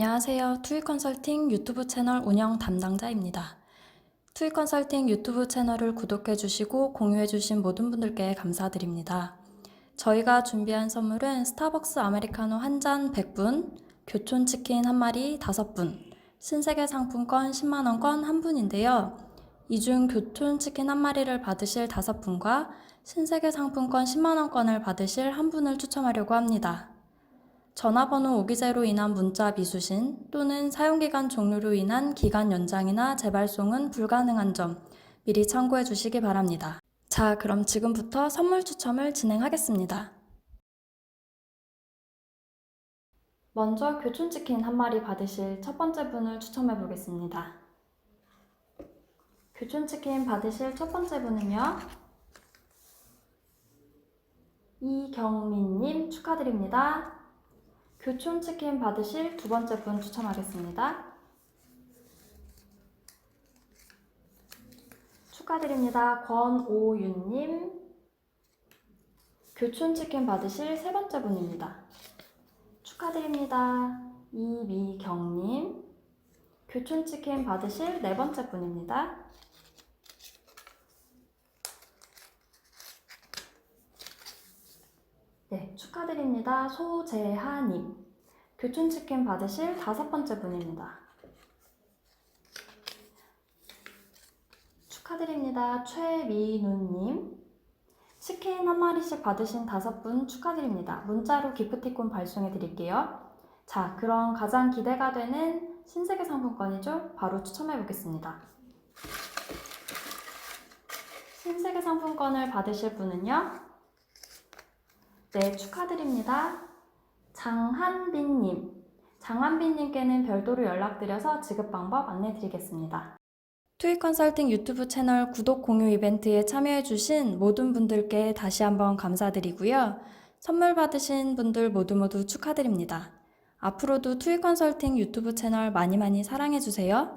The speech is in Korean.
안녕하세요. 투이 컨설팅 유튜브 채널 운영 담당자입니다. 투이 컨설팅 유튜브 채널을 구독해 주시고 공유해 주신 모든 분들께 감사드립니다. 저희가 준비한 선물은 스타벅스 아메리카노 한 잔 100분, 교촌 치킨 한 마리 5분, 신세계 상품권 10만 원권 한 분인데요. 이 중 교촌 치킨 한 마리를 받으실 5분과 신세계 상품권 10만 원권을 받으실 한 분을 추첨하려고 합니다. 전화번호 오기제로 인한 문자 미수신 또는 사용기간 종료로 인한 기간 연장이나 재발송은 불가능한 점 미리 참고해 주시기 바랍니다. 자, 그럼 지금부터 선물 추첨을 진행하겠습니다. 먼저 교촌치킨 한 마리 받으실 첫 번째 분을 추첨해 보겠습니다. 교촌치킨 받으실 첫 번째 분은요. 이경민님 축하드립니다. 교촌치킨 받으실 두 번째 분 추첨하겠습니다. 축하드립니다. 권오윤님. 교촌치킨 받으실 세 번째 분입니다. 축하드립니다. 이미경님. 교촌치킨 받으실 네 번째 분입니다. 네, 축하드립니다. 소재하님. 교촌치킨 받으실 다섯 번째 분입니다. 축하드립니다. 최미누님. 치킨 한 마리씩 받으신 다섯 분 축하드립니다. 문자로 기프티콘 발송해 드릴게요. 자, 그럼 가장 기대가 되는 신세계 상품권이죠? 바로 추첨해 보겠습니다. 신세계 상품권을 받으실 분은요? 네, 축하드립니다. 장한빈님. 장한빈님께는 별도로 연락드려서 지급 방법 안내드리겠습니다. 투이 컨설팅 유튜브 채널 구독 공유 이벤트에 참여해주신 모든 분들께 다시 한번 감사드리고요. 선물 받으신 분들 모두 모두 축하드립니다. 앞으로도 투이 컨설팅 유튜브 채널 많이 많이 사랑해주세요.